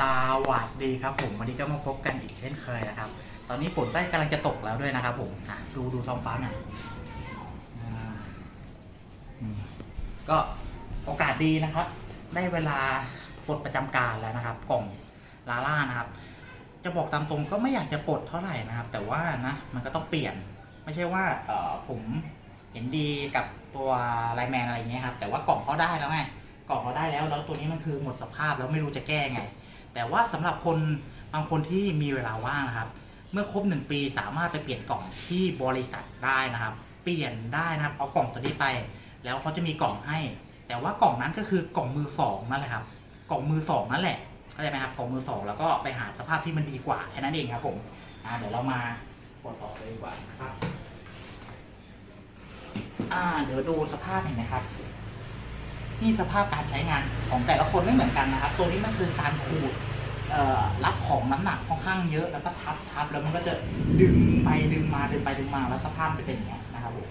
สวัสดีครับผมวันนี้ก็มาพบกันอีกเช่นเคยนะครับ ตอนนี้ฝนใกล้กำลังจะตกแล้วด้วยนะครับผมดูดูท้องฟ้าหน่อยก็โอกาสดีนะครับ ได้เวลาปลดประจำการแล้วนะครับ กล่องลาล่านะครับ จะบอกตามตรงก็ไม่อยากจะปลดเท่าไหร่นะครับ แต่ว่านะมันก็ต้องเปลี่ยน ไม่ใช่ว่าเออผมเห็นดีกับตัวไลแมนอะไรเงี้ยครับแต่ว่ากล่องเขาได้แล้วไงกล่องเขาได้แล้วแล้วตัวนี้มันคือหมดสภาพแล้วไม่รู้จะแก้ไง แต่ว่าสำหรับคนบางคนที่มีเวลาว่างนะครับ เมื่อครบหนึ่งปีสามารถไปเปลี่ยนกล่องที่บริษัทได้นะครับ เปลี่ยนได้นะครับเอากล่องตัวนี้ไป แล้วเขาจะมีกล่องให้ แต่ว่ากล่องนั้นก็คือกล่องมือสองนั่นแหละครับ กล่องมือสองนั่นแหละเข้าใจไหมครับกล่องมือสองแล้วก็ไปหาสภาพที่มันดีกว่าแค่นั้นเองครับผมอ่าเดี๋ยวเรามากดต่อเลยดีกว่าครับอ่าเดี๋ยวดูสภาพเห็นไหมครับ นี่สภาพการใช้งานของแต่ละคนไม่เหมือนกันนะครับ ตัวนี้มันคือการขูดเอ่อรับของน้ำหนักค่อนข้างเยอะแล้วก็ทับทับแล้วมันก็จะดึงไปดึงมาดึงไปดึงมาแล้วสภาพจะเป็นอย่างนี้ยนะครับผม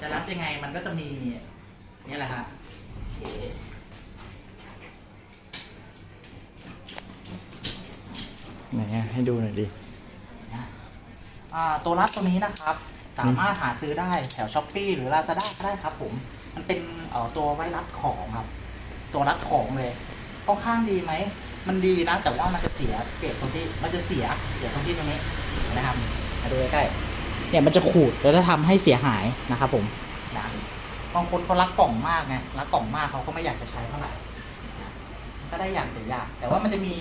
จะรับยังไงมันก็จะมีนี่แหละฮะโอเคไหนอะให้ดูหน่อยดินะอ่าตัวรับตัวนี้นะครับ สามารถหาซื้อได้แถวช้อปปีหรือ Lazada ก็ได้ครับผม มันเป็นเอ่อตัวไว้รัดของครับ ตัวรัดของเลยค่อนข้างดีไหม มันดีนะ แต่ว่ามันจะเสียเกรดตรงที่มันจะเสียเสียตรงที่ตรงนี้นะครับมาดูใกล้ๆเนี่ยมันจะขูดแล้วจะทำให้เสียหายนะครับผมนะบางคนเขารักกล่องมากไงรักกล่องมากเขาก็ไม่อยากจะใช้เท่าไหร่ก็ได้อย่างเสียอย่างแต่ว่ามันจะมี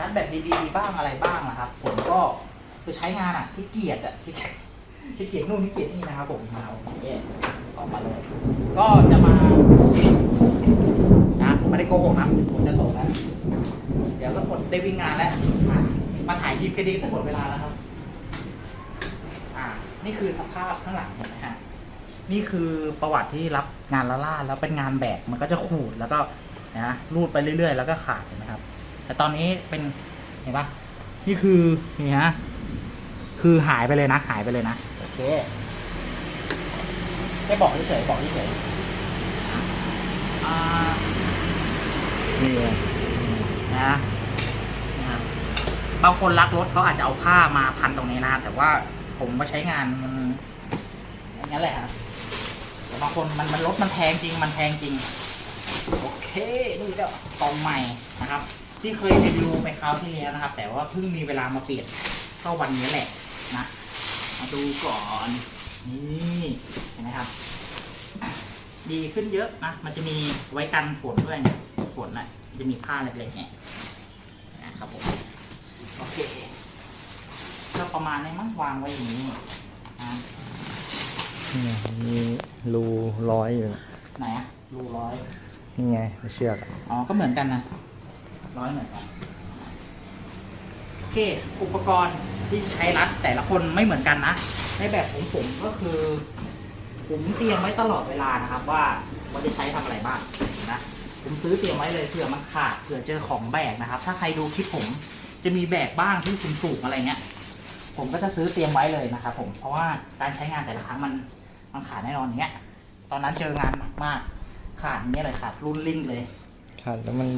รัดแบบดีๆบ้างอะไรบ้างนะครับ ผมก็คือใช้งานอะที่เกียจอะที่ ที่เกียจนู่นที่เกียจนี่นะครับผมมาเอาเย่ออกมาเลยก็จะมานะผมไม่ได้โกหกนะผมจะตกแล้วเดี๋ยวก็หมดได้วิ่งงานแล้วอะมาถ่ายคลิปก็ดีก็หมดเวลาแล้วครับ อ่า นี่คือสภาพข้างหลังเห็นไหมฮะนี่คือประวัติที่รับงานละล่าแล้วเป็นงานแบกมันก็จะขูดแล้วก็นะรูดไปเรื่อยๆ แล้วก็ขาดเห็นไหมครับ แต่ตอนนี้เป็นเห็นปะนี่คือนี่ฮะคือหายไปเลยนะ หายไปเลยนะโอ เคแค่บอกเฉยๆบอกเฉยๆอ่านี่ไงนะนะครับบางคนรักรถเขาอาจจะเอาผ้ามาพันตรงนี้นะแต่ว่าผมมาใช้งานมันอย่างนั้นแหละครับแต่บางคนมันมันรถมันแพงจริงมันแพงจริง โอเคนี่ก็กล่องใหม่นะครับ ที่เคยรีวิวไปคราวที่แล้วนะครับ แต่ว่าเพิ่งมีเวลามาเปลี่ยนก็วันนี้แหละนะ มาดูก่อนนี่เห็นไหมครับ ดีขึ้นเยอะนะมันจะมีไว้กันฝนด้วยเนี่ยฝนน่ะจะมีผ้าเล็กๆเนี่ยนะครับผมโอเคก็ประมาณนี้มั้งวางไว้อย่างนี้นะนี่ไงมีรูร้อยอยู่นะไหนอะรูร้อยนี่ไงเชือกอะอ๋อก็เหมือนกันนะร้อยเหมือนกันโอเค อุปกรณ์ ที่ใช้รัดแต่ละคนไม่เหมือนกันนะในแบบของผมก็คือผมเตรียมไว้ตลอดเวลานะครับว่าว่าจะใช้ทำอะไรบ้างนะผมซื้อเตรียมไว้เลยเผื่อมันขาดเผื่อเจอของแบกนะครับ ถ้าใครดูคลิปผมจะมีแบกบ้างที่สูงๆอะไรเงี้ยผมก็จะซื้อเตรียมไว้เลยนะครับผมเพราะว่าการใช้งานแต่ละครั้งมันมันขาดแน่นอนอย่างเงี้ย ตอนนั้นเจองานหนักมาก ขาดอย่างเงี้ยเลยขาดรุ่นลิงเลยขาดแล้วมัน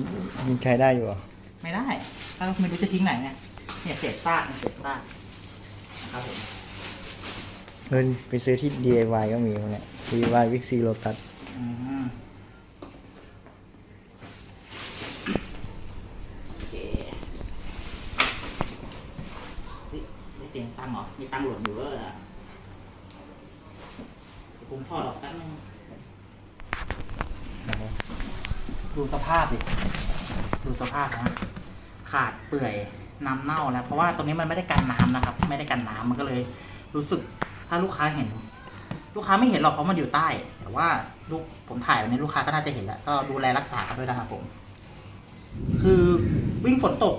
มันใช้ได้อยู่เหรอไม่ได้ถ้าไม่รู้จะทิ้งไหนเนี่ย เนี่ยเศษซากเนี่ยเศษซากนะครับผมเออไปซื้อที่ DIY ก็มีพวกเนี่ย DIY Big C Lotus อืมโอเคนี่นี่เตียงตั้งเหรอ มีตั้งหล่นอยู่เออเดี๋ยวผมถอดออกแป๊บนึงดูสภาพดิ ดูสภาพนะ ขาดเปื่อย น้ำเน่าแล้วเพราะว่าตรงนี้มันไม่ได้กันน้ำนะครับ ไม่ได้กันน้ำมันก็เลย รู้สึกถ้าลูกค้าเห็น ลูกค้าไม่เห็นหรอกเพราะมันอยู่ใต้ แต่ว่าลูกผมถ่ายวันนี้ลูกค้าก็น่าจะเห็นแล้วก็ดูแลรักษากันด้วยนะครับผม คือวิ่งฝนตก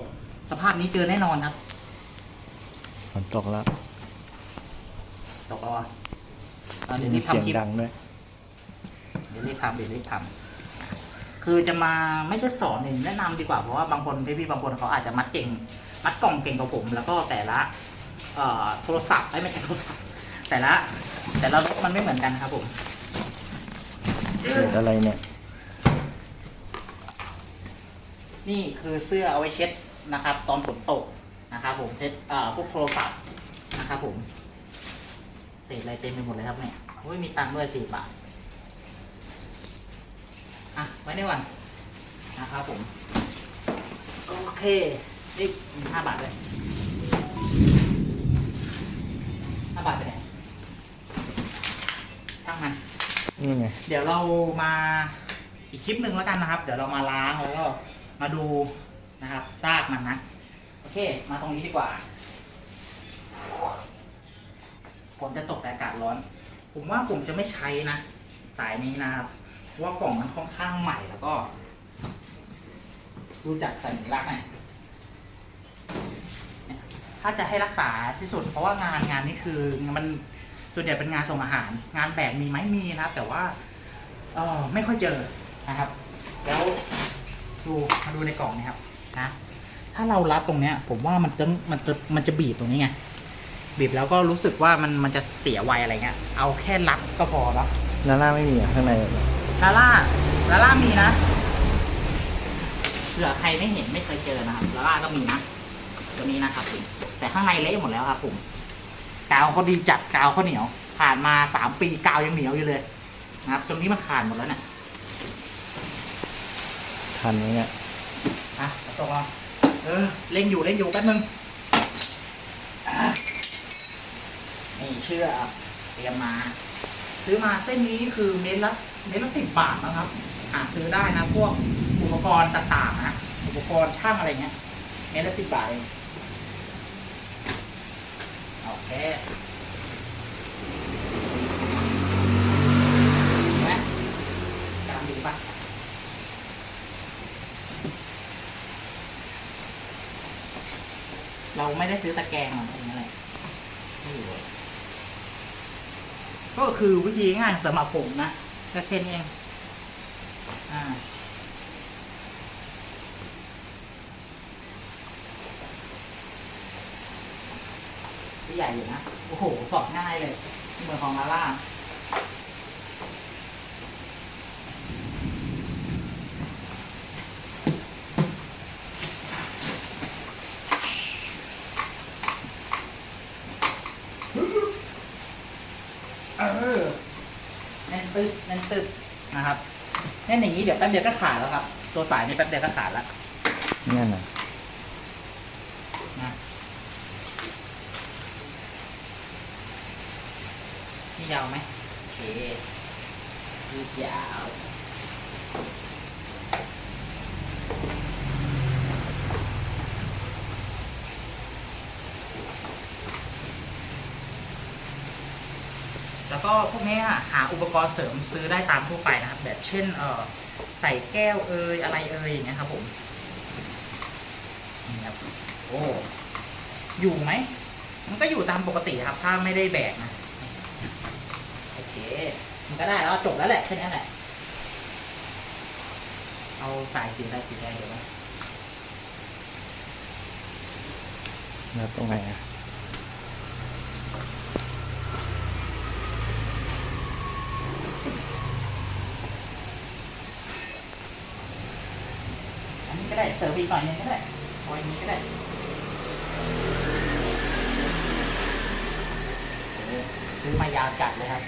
สภาพนี้เจอแน่นอนครับฝนตกแล้วตกแล้วอะอะเดี๋ยวมีนี้เสียงทำคลิป ดังด้วย เดี๋ยวรีบทำเดี๋ยวรีบทำคือจะมาไม่ใช่สอนหนึ่งแนะนำดีกว่าเพราะว่าบางคนพี่ๆบางคนเขาอาจจะมัดเก่ง มัดกล่องเก่งกว่าผม แล้วก็แต่ละเอ่อโทรศัพท์ไอ้ยไม่ใช่โทรศัพท์แต่ละ แต่ละรถมันไม่เหมือนกันครับผมเเศษอะไรเนี่ย นี่คือเสื้อเอาไว้เช็ดนะครับ ตอนฝนตกนะครับผมเช็ดเอ่อพวกโทรศัพท์นะครับผมเศษอะไรเต็มไปหมดเลยครับเนี่ยโอ้ยมีตังค์ด้วยสี่บาทอะไว้ในวันนะครับผม โอเค นี่มีห้าบาทเลยห้าบาทไปไหนช่างมัน นี่ไง เดี๋ยวเรามาอีกคลิปหนึ่งแล้วกันนะครับ เดี๋ยวเรามาล้างแล้วก็มาดูนะครับซากมันนะ โอเค มาตรงนี้ดีกว่าฝนจะตกแต่อากาศร้อน ผมว่าผมจะไม่ใช้นะ สายนี้นะครับเพราะว่ากล่องมันค่อนข้างใหม่แล้วก็ดูจากสัญลักษณ์เนี่ยเนี่ย ถ้าจะให้รักษาที่สุด เพราะว่างานงานนี้คือมันส่วนใหญ่เป็นงานส่งอาหาร งานแบกมีไหมมีนะครับ แต่ว่าเออไม่ค่อยเจอนะครับ แล้วดูมาดูในกล่องเนะครับนะถ้าเรารัดตรงเนี้ย ผมว่ามันจะมันจะมันจะบีบตรงนี้ไงบีบแล้วก็รู้สึกว่ามันมันจะเสียไวอะไรเงี้ยเอาแค่รัดก็พอเนาะนาร่าไม่มีอะข้างในแบบนี้ลาล่าลาล่ามีนะเผื่อใครไม่เห็นไม่เคยเจอนะครับลาล่าก็มีนะ ตัวนี้นะครับผมแต่ข้างในเละหมดแล้วครับผมกาวเขาดีจัดกาวเขาเหนียว ผ่านมาสามปีกาวยังเหนียวอยู่เลยนะครับ ตรงนี้มันขาดหมดแล้วเนี่ยทันไหมเนี่ยอะตกลงเออเล่งอยู่เล่งอยู่แป๊บนึงอะนี่เชื่อเตรียมมา ซื้อมาเส้นนี้คือเมตรละเมตรละสิบบาทนะครับหาซื้อได้นะ พวกอุปกรณ์ต่างๆนะอุปกรณ์ช่างอะไรเงี้ยเมตรละสิบบาทเอง โอเคเห็นไหมกำดีปะเราไม่ได้ซื้อตะแกรงหรอะไรเงี้ยแหละไม่รู้อะก็คือวิธีง่ายสำหรับผมนะก็แค่นี้เอง อ่า ที่ ใหญ่อยู่นะ โอ้โหสอบง่ายเลย เหมือนของลาล่าเออแน่นตึ๊บแน่นตึ๊บนะครับแน่นอย่างนี้เดี๋ยวแป๊บเดียวก็ขาดแล้วครับ ตัวสายนี่แป๊บเดียวก็ขาดแล้ว นั่นน่ะ นะนี่ ยาวไหมโอเคยืดยาวแล้วก็พวกเนี้ยหาอุปกรณ์เสริมซื้อได้ตามทั่วไปนะครับ แบบเช่นเออใส่แก้วเอยอะไรเอยอย่างเงี้ยครับผมนี่ครับโอ้อยู่ไหมมันก็อยู่ตามปกติครับ ถ้าไม่ได้แบกนะโอเค มันก็ได้แล้วจบแล้วแหละแค่นี้แหละ เอาสายสีอะไรสีแดงเดี๋ยวนะแล้วตรงไหนอะอันนี้ก็ได้เสริมอีกหน่อยนึงก็ได้เอาอย่างนี้ก็ได้โอ้ซื้อมายาวจัดเลยครับ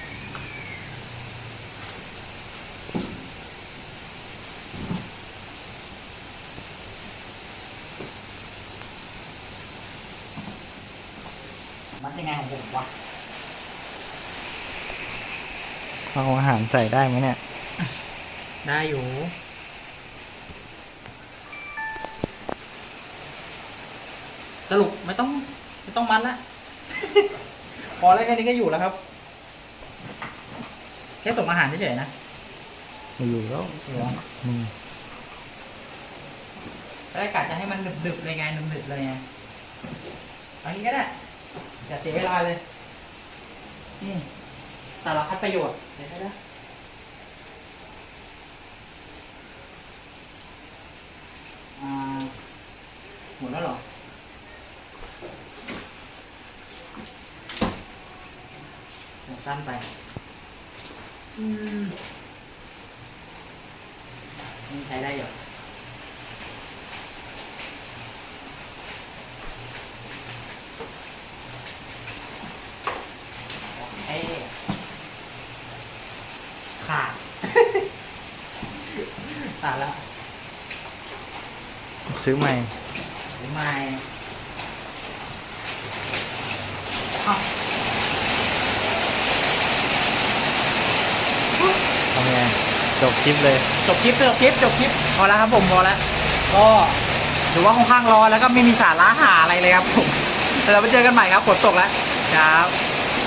ยังไงของผมวะเอาอาหารใส่ได้ไหมเนี่ย ได้อยู่ สรุปไม่ต้องไม่ต้องมันละ พอแล้วแค่นี้ก็อยู่แล้วครับ แค่ส่งอาหารเฉยๆนะไม่อยู่แล้วเหรออืมแล้วกะจะให้มันดึบๆเลยไงดึบๆเลยไงเอันนี้ก็ได้ อย่าเสียเวลาเลย นี่สารพัดประโยชน์เดี๋ยวได้อ่าหมดแล้วเหรอหมดสั้นไป อืมนี่ใช้ได้อยู่เอ้ขาด ขาดแล้ว ซื้อใหม่หรือไม่เอ้าทำไงจบคลิปเลย จบคลิปจบคลิปจบคลิปพอแล้วครับผมพอแล้วก็ถือว่าค่อนข้างร้อนแล้วก็ไม่มีสาระหาอะไรเลยครับผมเดี๋ยวเราไปเจอกันใหม่ครับฝนตกแล้วครับ